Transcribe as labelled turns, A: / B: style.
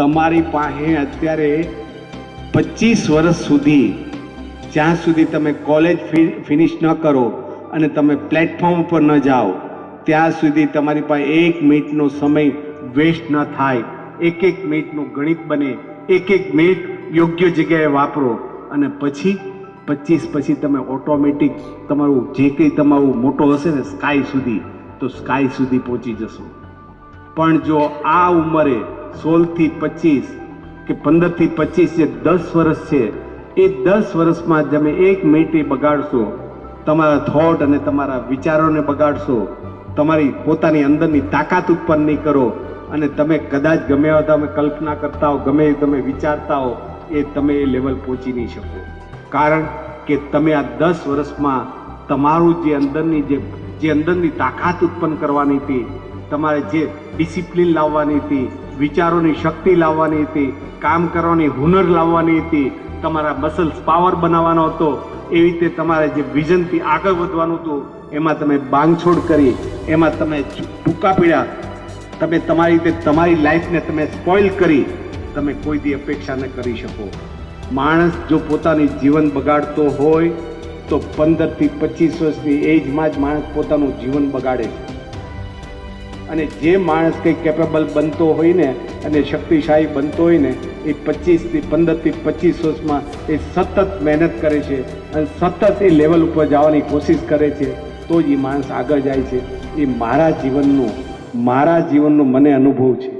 A: તમારી પાસે અત્યારે પચીસ વર્ષ સુધી, જ્યાં સુધી તમે કોલેજ ફિનિશ ન કરો અને તમે પ્લેટફોર્મ ઉપર ન જાઓ, ત્યાં સુધી તમારી પાસે એક મિનિટનો સમય વેસ્ટ ન થાય. એક એક મિનિટનું ગણિત બને, એક એક મિનિટ યોગ્ય જગ્યાએ વાપરો અને પછી પચીસ પછી તમે ઓટોમેટિક તમારું જે કંઈ તમારું મોટો હશે ને સ્કાય સુધી, તો સ્કાય સુધી પહોંચી જશો. પણ જો આ ઉંમરે સોળથી પચીસ કે પંદરથી પચીસ જે દસ વર્ષ છે, એ દસ વર્ષમાં તમે એક મિનિટે બગાડશો, તમારા થોટ અને તમારા વિચારોને બગાડશો, તમારી પોતાની અંદરની તાકાત ઉત્પન્ન નહીં કરો અને તમે કદાચ ગમે એવા તમે કલ્પના કરતા હો, ગમે તમે વિચારતા હો, એ તમે એ લેવલ પહોંચી નહીં શકો. કારણ કે તમે આ દસ વર્ષમાં તમારું જે અંદરની જે જે અંદરની તાકાત ઉત્પન્ન કરવાની હતી, તમારે જે ડિસિપ્લિન લાવવાની હતી વિચારોની શક્તિ લાવવાની હતી, કામ કરવાની હુનર લાવવાની હતી, તમારા મસલ્સ પાવર બનાવવાનો હતો. એવી રીતે તમારે જે વિઝનથી આગળ વધવાનું હતું, એમાં તમે બાંધછોડ કરી, એમાં તમે ટૂંકા પીડ્યા. તમે તમારી રીતે તમારી લાઈફને તમે સ્પોઇલ કરી, તમે કોઈ દી અપેક્ષા ન કરી શકો. માણસ જો પોતાની જીવન બગાડતો હોય, તો પંદરથી પચીસ વર્ષની એજમાં જ માણસ પોતાનું જીવન બગાડે છે. અને જે માણસ કંઈ કેપેબલ બનતો હોય ને, અને શક્તિશાળી બનતો હોય ને, એ પચીસથી પંદરથી પચીસ વર્ષમાં એ સતત મહેનત કરે છે અને સતત એ લેવલ ઉપર જવાની કોશિશ કરે છે, તો જ એ માણસ આગળ જાય છે. એ મારા જીવનનું, મારા જીવનનો મને અનુભવ છે.